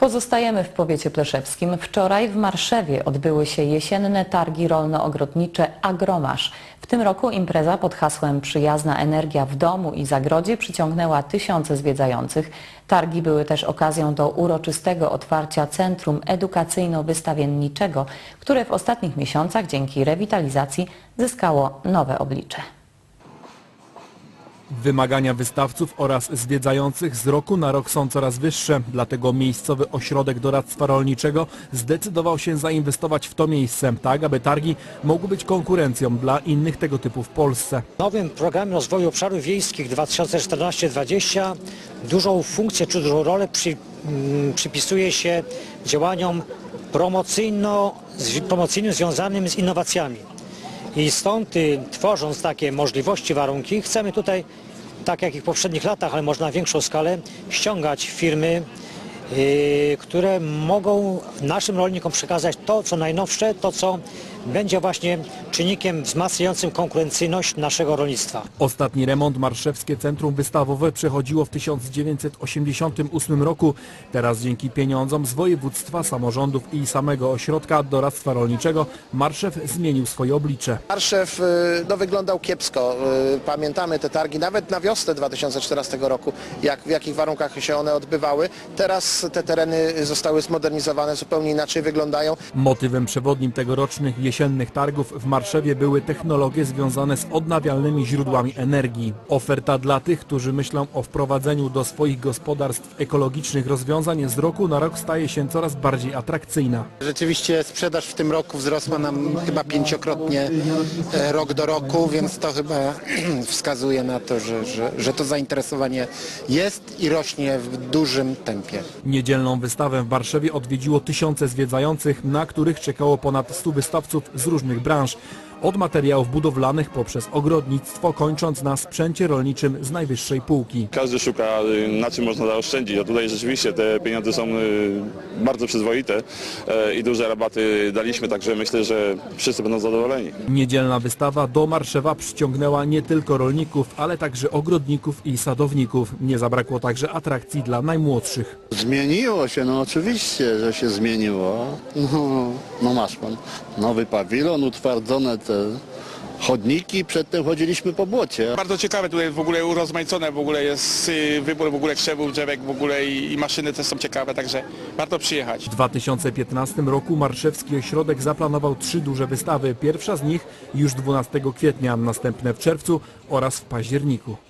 Pozostajemy w powiecie pleszewskim. Wczoraj w Marszewie odbyły się jesienne targi rolno-ogrodnicze Agromasz. W tym roku impreza pod hasłem Przyjazna energia w domu i zagrodzie przyciągnęła tysiące zwiedzających. Targi były też okazją do uroczystego otwarcia Centrum Edukacyjno-Wystawienniczego, które w ostatnich miesiącach dzięki rewitalizacji zyskało nowe oblicze. Wymagania wystawców oraz zwiedzających z roku na rok są coraz wyższe, dlatego miejscowy ośrodek doradztwa rolniczego zdecydował się zainwestować w to miejsce, tak aby targi mogły być konkurencją dla innych tego typu w Polsce. W nowym programie rozwoju obszarów wiejskich 2014-2020 dużą funkcję czy dużą rolę przy, mm, przypisuje się działaniom promocyjno, z- promocyjnym związanym z innowacjami. I stąd y, tworząc takie możliwości, warunki, chcemy tutaj, tak jak i w poprzednich latach, ale może na większą skalę, ściągać firmy, y, które mogą naszym rolnikom przekazać to, co najnowsze, to, co będzie właśnie czynnikiem wzmacniającym konkurencyjność naszego rolnictwa. Ostatni remont Marszewskie Centrum Wystawowe przechodziło w 1988 roku. Teraz dzięki pieniądzom z województwa, samorządów i samego ośrodka doradztwa rolniczego Marszew zmienił swoje oblicze. Marszew y, no, wyglądał kiepsko. Y, Pamiętamy te targi nawet na wiosnę 2014 roku, jak, w jakich warunkach się one odbywały. Teraz te tereny zostały zmodernizowane, zupełnie inaczej wyglądają. Motywem przewodnim tegorocznych jesiennych targów w Marszewie były technologie związane z odnawialnymi źródłami energii. Oferta dla tych, którzy myślą o wprowadzeniu do swoich gospodarstw ekologicznych rozwiązań z roku na rok staje się coraz bardziej atrakcyjna. Rzeczywiście sprzedaż w tym roku wzrosła nam chyba pięciokrotnie e, rok do roku, więc to chyba wskazuje na to, że, że, że to zainteresowanie jest i rośnie w dużym tempie. Niedzielną wystawę w Warszawie odwiedziło tysiące zwiedzających, na których czekało ponad 100 wystawców z różnych branż. Od materiałów budowlanych poprzez ogrodnictwo, kończąc na sprzęcie rolniczym z najwyższej półki. Każdy szuka na czym można zaoszczędzić, a tutaj rzeczywiście te pieniądze są y, bardzo przyzwoite e, i duże rabaty daliśmy, także myślę, że wszyscy będą zadowoleni. Niedzielna wystawa do Marszewa przyciągnęła nie tylko rolników, ale także ogrodników i sadowników. Nie zabrakło także atrakcji dla najmłodszych. Zmieniło się, no oczywiście, że się zmieniło. No, no masz pan nowy pawilon, utwardzone te chodniki, przedtem chodziliśmy po błocie. Bardzo ciekawe tutaj w ogóle urozmaicone w ogóle jest y, wybór w ogóle krzewów, drzewek w ogóle i, i maszyny też są ciekawe, także warto przyjechać. W 2015 roku Marszewski Ośrodek zaplanował trzy duże wystawy. Pierwsza z nich już 12 kwietnia, następne w czerwcu oraz w październiku.